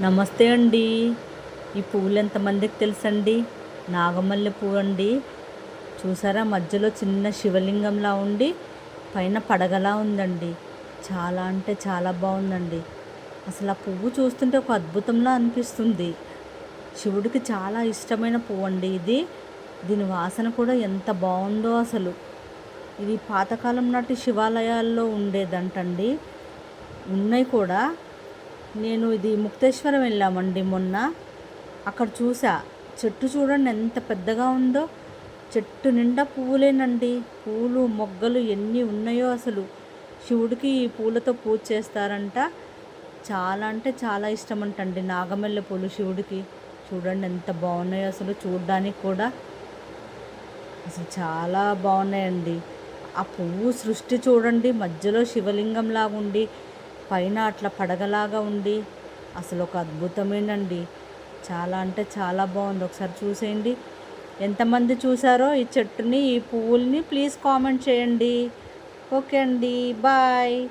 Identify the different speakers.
Speaker 1: నమస్తే అండి. ఈ పువ్వులు ఎంతమందికి తెలుసండి? నాగమల్లె పువ్వు అండి చూసారా? మధ్యలో చిన్న శివలింగంలా ఉండి పైన పడగలా ఉందండి. చాలా అంటే చాలా బాగుందండి. అసలు ఆ పువ్వు చూస్తుంటే ఒక అద్భుతంలా అనిపిస్తుంది. శివుడికి చాలా ఇష్టమైన పువ్వు అండి ఇది. దీని వాసన కూడా ఎంత బాగుందో అసలు. ఇది పాతకాలం నాటి శివాలయాల్లో ఉండేదంటండి. ఉన్నాయి కూడా. నేను ఇది ముక్తేశ్వరం వెళ్ళామండి మొన్న. అక్కడ చూసా. చెట్టు చూడండి ఎంత పెద్దగా ఉందో. చెట్టు నిండా పువ్వులేనండి. పూలు మొగ్గలు ఎన్ని ఉన్నాయో అసలు. శివుడికి ఈ పూలతో పూజ చేస్తారంట. చాలా అంటే చాలా ఇష్టం అంటండి నాగమల్లె పూలు శివుడికి. చూడండి ఎంత బాగున్నాయో అసలు చూడడానికి కూడా. అసలు చాలా బాగున్నాయండి. ఆ పువ్వు సృష్టి చూడండి. మధ్యలో శివలింగం లాగుండి. ఉండి పైన అట్లా పడగలాగా ఉండి అసలు ఒక అద్భుతమేనండి. చాలా అంటే చాలా బాగుంది. ఒకసారి చూసేయండి. ఎంతమంది చూసారో ఈ చెట్టుని ఈ పువ్వుల్ని ప్లీజ్ కామెంట్ చేయండి. ఓకే అండి. బాయ్.